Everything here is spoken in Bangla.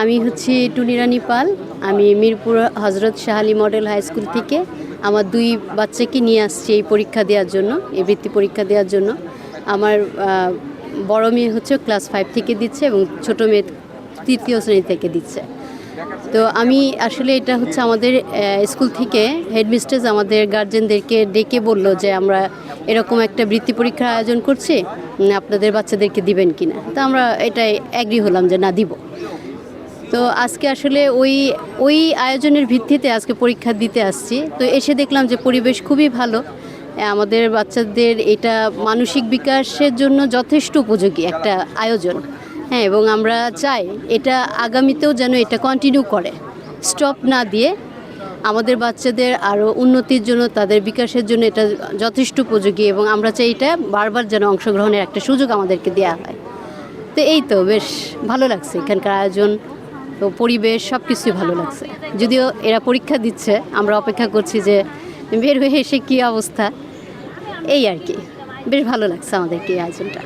আমি হচ্ছি টুনিরানী পাল। আমি মিরপুর হজরত শাহালি মডেল হাই স্কুল থেকে আমার দুই বাচ্চাকে নিয়ে আসছি এই পরীক্ষা দেওয়ার জন্য, এই বৃত্তি পরীক্ষা দেওয়ার জন্য। আমার বড় মেয়ে হচ্ছে ক্লাস ফাইভ থেকে দিচ্ছে এবং ছোট মেয়ে তৃতীয় শ্রেণি থেকে দিচ্ছে। তো আমি আসলে এটা হচ্ছে আমাদের স্কুল থেকে হেডমিস্ট্রেস আমাদের গার্জেনদেরকে ডেকে বলল যে আমরা এরকম একটা বৃত্তি পরীক্ষার আয়োজন করছি আপনাদের বাচ্চাদেরকে দিবেন কিনা। তো আমরা এটাই অ্যাগ্রি হলাম যে না, দিব। তো আজকে আসলে ওই ওই আয়োজনের ভিত্তিতে আজকে পরীক্ষা দিতে আসছি। তো এসে দেখলাম যে পরিবেশ খুবই ভালো। আমাদের বাচ্চাদের এটা মানসিক বিকাশের জন্য যথেষ্ট উপযোগী একটা আয়োজন। হ্যাঁ এবং আমরা চাই এটা আগামীতেও যেন এটা কন্টিনিউ করে। স্টপ না দিয়ে আমাদের বাচ্চাদের আরও উন্নতির জন্য, তাদের বিকাশের জন্য এটা যথেষ্ট উপযোগী এবং আমরা চাই এটা বারবার যেন অংশগ্রহণের একটা সুযোগ আমাদেরকে দেওয়া হয়। তো এই তো, বেশ ভালো লাগছে এখানকার আয়োজন। তো পরিবেশ সব কিছুই ভালো লাগছে। যদিও এরা পরীক্ষা দিচ্ছে, আমরা অপেক্ষা করছি যে বের হয়ে এসে কী অবস্থা। এই আর কি। বেশ ভালো লাগছে আমাদেরকে এই আয়োজনটা।